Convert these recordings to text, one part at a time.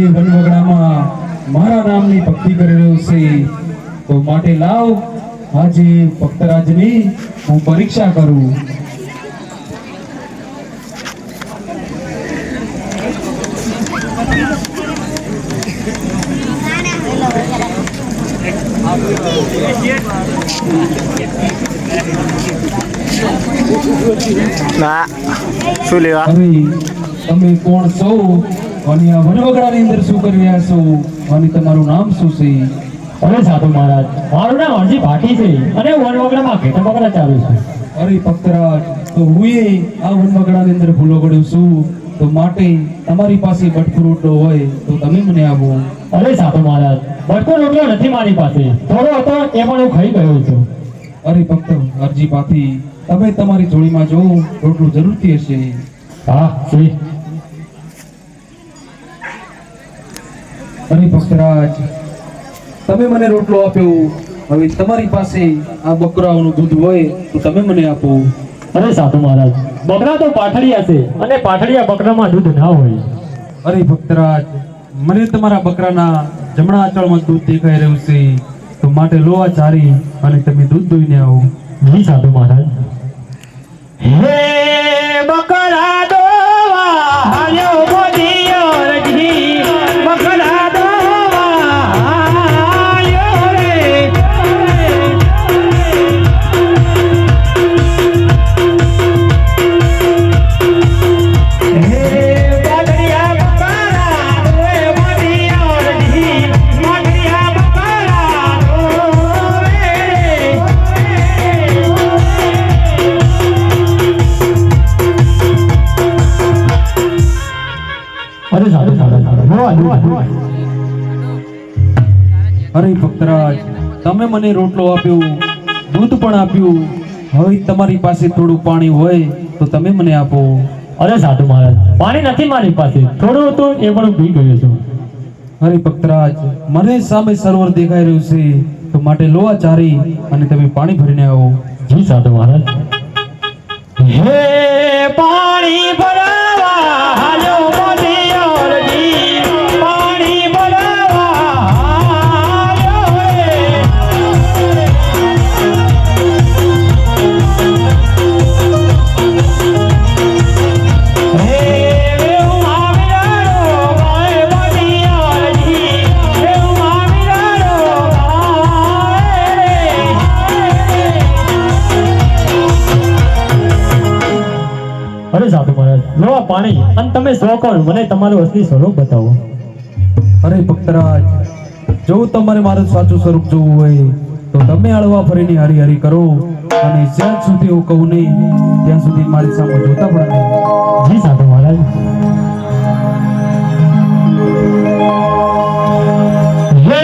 જે વનવગડામાં મારા નામની ભક્તિ કરી રહ્યો છે તો માટે લાવ આજે ભક્તરાજની હું પરીક્ષા કરું. ના શું લેવા? તમે કોણ છો? અને આ વનવગડાની અંદર શું કરી રહ્યા છો? અને તમારું નામ શું છે? અરે સાધુ મહારાજ મારું નામ અરજી ભાટી છે અને હું વનવગડામાં ઘેટા બગડા ચાલુ છે. અરે ભક્તરાજ તો હુંય આ વનવગડાની અંદર ભૂલો ગળ્યો છું. તો માટે તમારી પાસે બટકું રોટલો હોય તો તમે મને આપો. અરે સાધુ મહારાજ બટકો રોટલો નથી મારી પાસે. થોડો હતો એ પણ હું ખાઈ ગયો છું. અરે ભક્ત અરજી પાથી તમે તમારી જોડીમાં જો રોટલું જરૂરથી હશે. હા છે. અરે ભક્તરાજ તમે મને રોટલો આપ્યો. હવે તમારી પાસે આ બકરાઓનું દૂધ હોય તો તમે મને આપો. અરે સાધુ મહારાજ બકરા તો પાઠડિયા છે અને પાઠડિયા બકરામાં દૂધ ના હોય. અરે ભક્તરાજ મને તમારા બકરાના જમણા આંચળમાં દૂધ દેખાઈ રહ્યું છે. તો માટે લો આ ચારી અને તમે દૂધ દોઈને આવો. જી સાધુ મહારાજ. હે બકરા અરે ભક્તરાજ. તમે મને રોટલો આપ્યો દૂધ પણ આપ્યું. હવે તમારી પાસે થોડું પાણી હોય તો તમે મને આપો. અરે સાધુ મહારાજ પાણી નથી મારી પાસે. થોડું હતું એ પણ પી ગયો છું. અરે ભક્તરાજ મને સામે સરોવર દેખાઈ રહ્યું છે તો માટે લોહા ચારી અને તમે પાણી ભરીને આવો. જી સાધુ મહારાજ. હે પાણી ભરાવા પાણી અને તમે જો કોણ? મને તમારું અસલી સ્વરૂપ બતાવો. અરે ભક્તરાજ જો તમારે મારું સાચું સ્વરૂપ જોવું હોય તો તમે હળવા ફરીની હરી હરી કરો અને જ્યાં સુધી હું કહું નહીં ત્યાં સુધી મારી સામે જોતા પણ નહીં. જી સાધુ મહારાજ.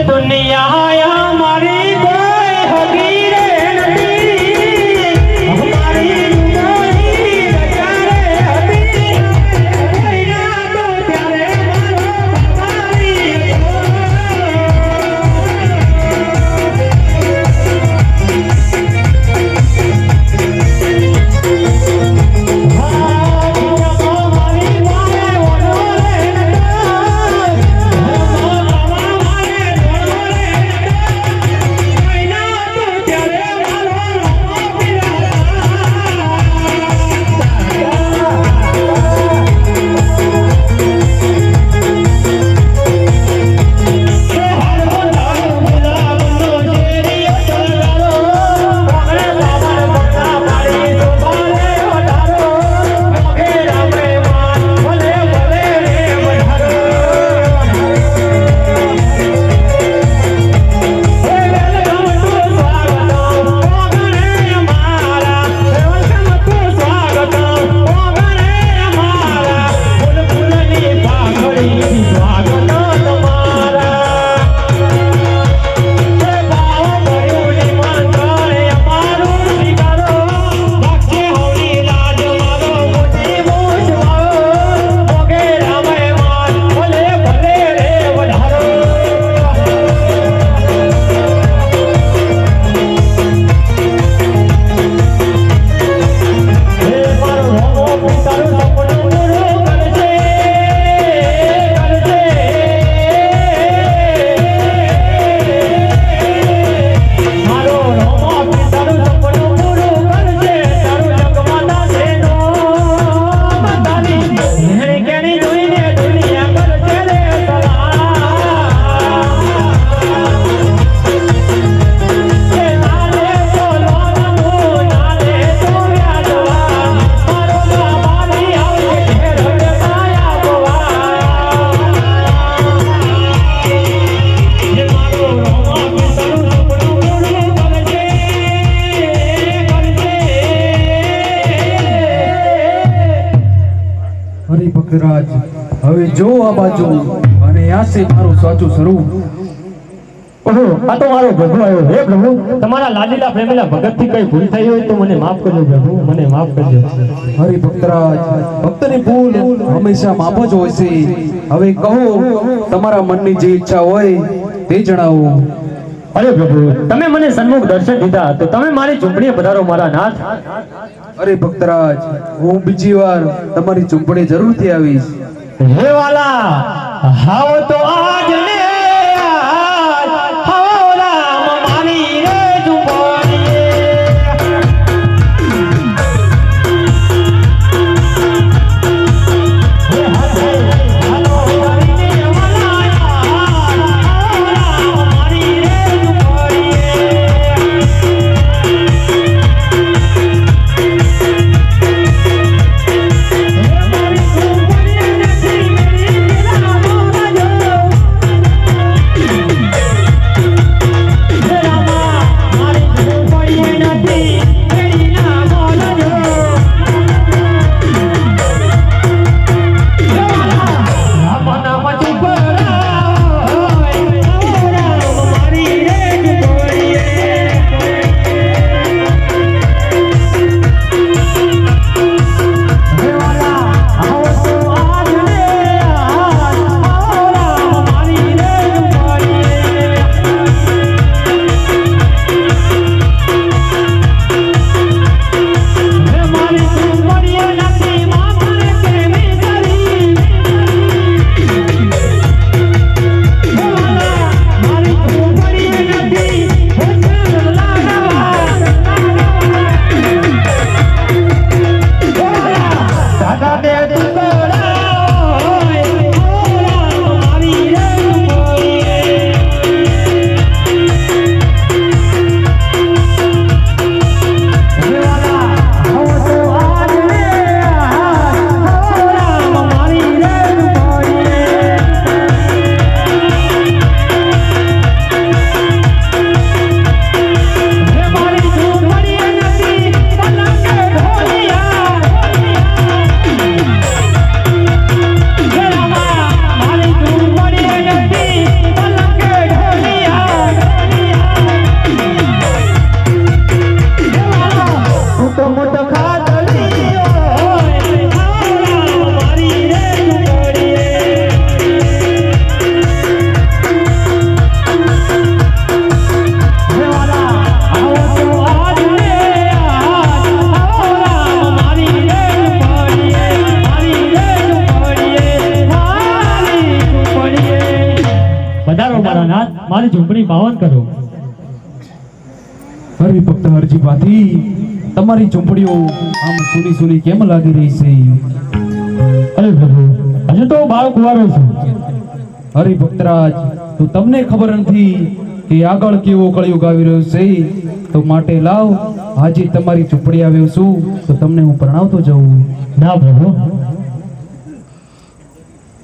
દુનિયા મારી હવે જો આ બાજુ અને આ છે મારું સાચું સ્વરૂપ. આ તો મારો પ્રભુ આવ્યો. હે પ્રભુ તમારા લાડીલા ભગતથી કઈ ભૂલ થઈ હોય તો મને માફ કરજો પ્રભુ મને માફ કરજો. હરિ ભક્તરાજ ભક્તની ભૂલ હંમેશા માફ જ હોય છે. હવે કહો તમારા મનની જે ઈચ્છા હોય તે જણાવો. અરે પ્રભુ તમે મને સન્મુખ દર્શન દીધા તો તમે મારી ઝૂંપડીએ પધારો મારા નાથ. અરે ભક્તરાજ હું બીજી વાર તમારી ઝૂંપડી જરૂરથી આવીશ. હે વાલા હાઓ તો આજ ને મારા નાથ મારી ઝૂંપડી પાવન કરો. હરિ ભક્ત હરજી ભાતી તમારી ઝૂંપડીઓ આમ સુની સુની કેમ લાગી રહી છે? અરે પ્રભુ હજુ તો બાળ કુવારો છું. હરિ ભક્તરાજ તો તમને ખબર નથી કે આગળ કેવો કળિયુગ આવી રહ્યો છે? તો માટે લાવ હાજી તમારી ઝૂંપડી આવ્યો છું તો તમને હું પ્રણાવતો જાઉં. ના પ્રભુ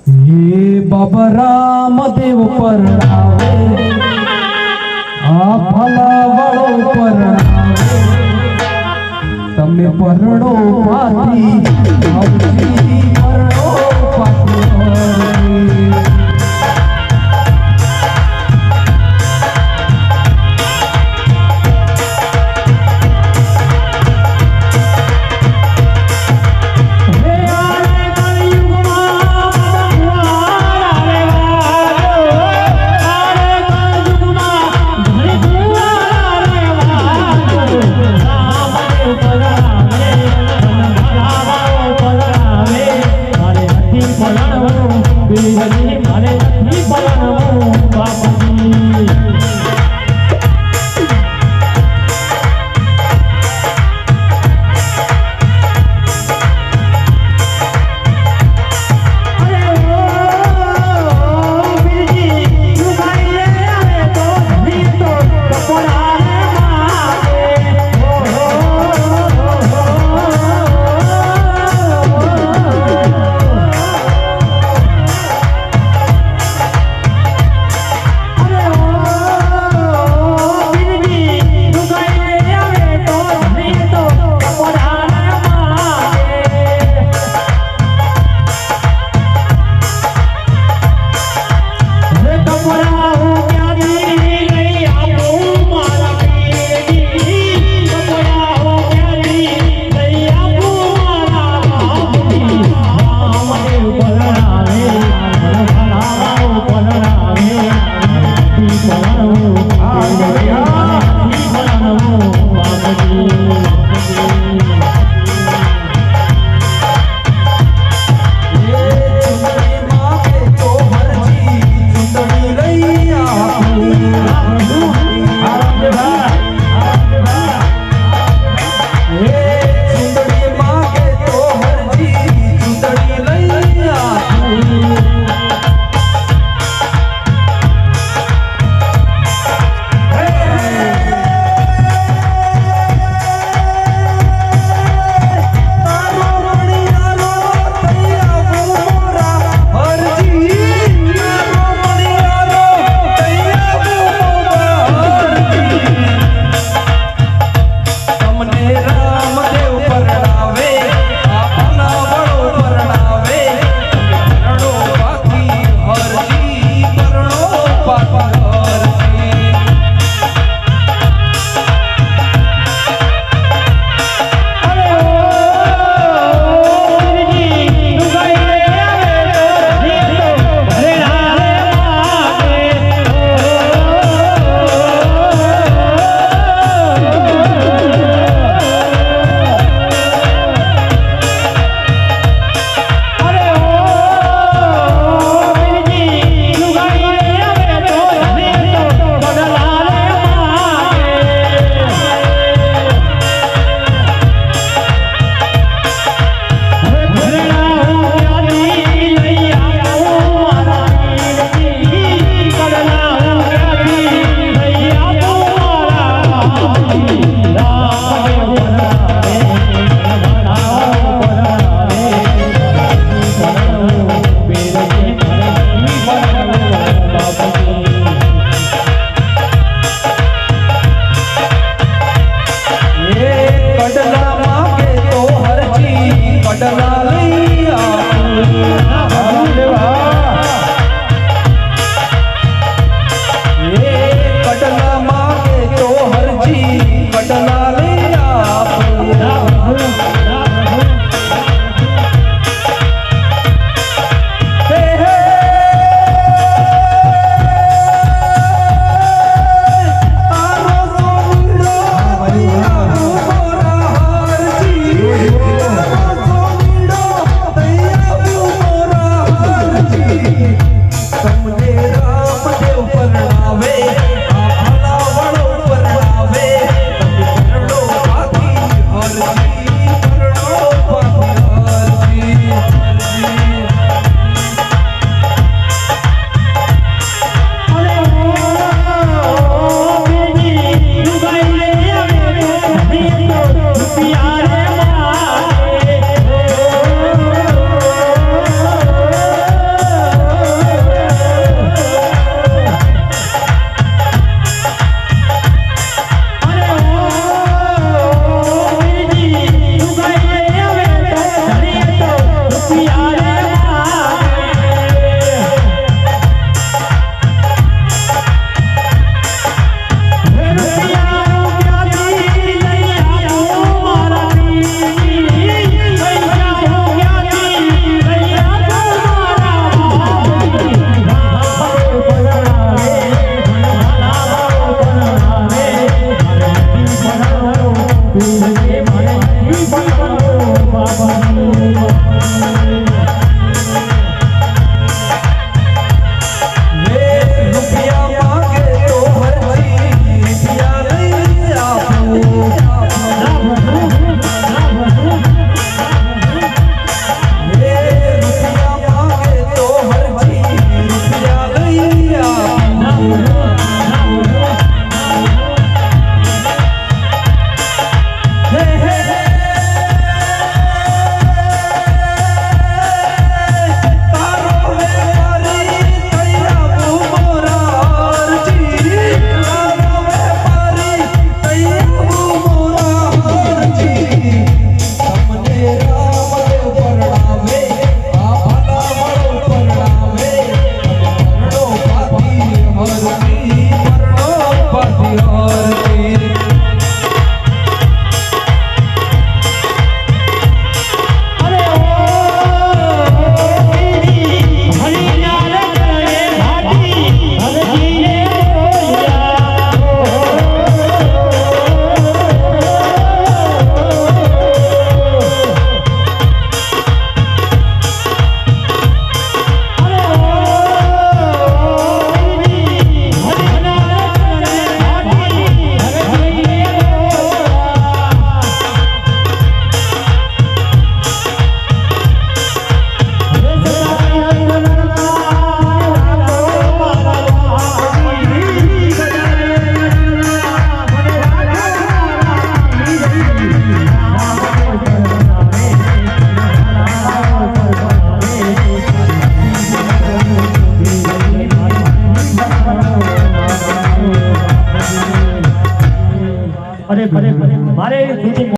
હે બાબા રામદેવ પરણાવે આ ફલાવડો પરણાવે તમે પરણો પાથી આવજી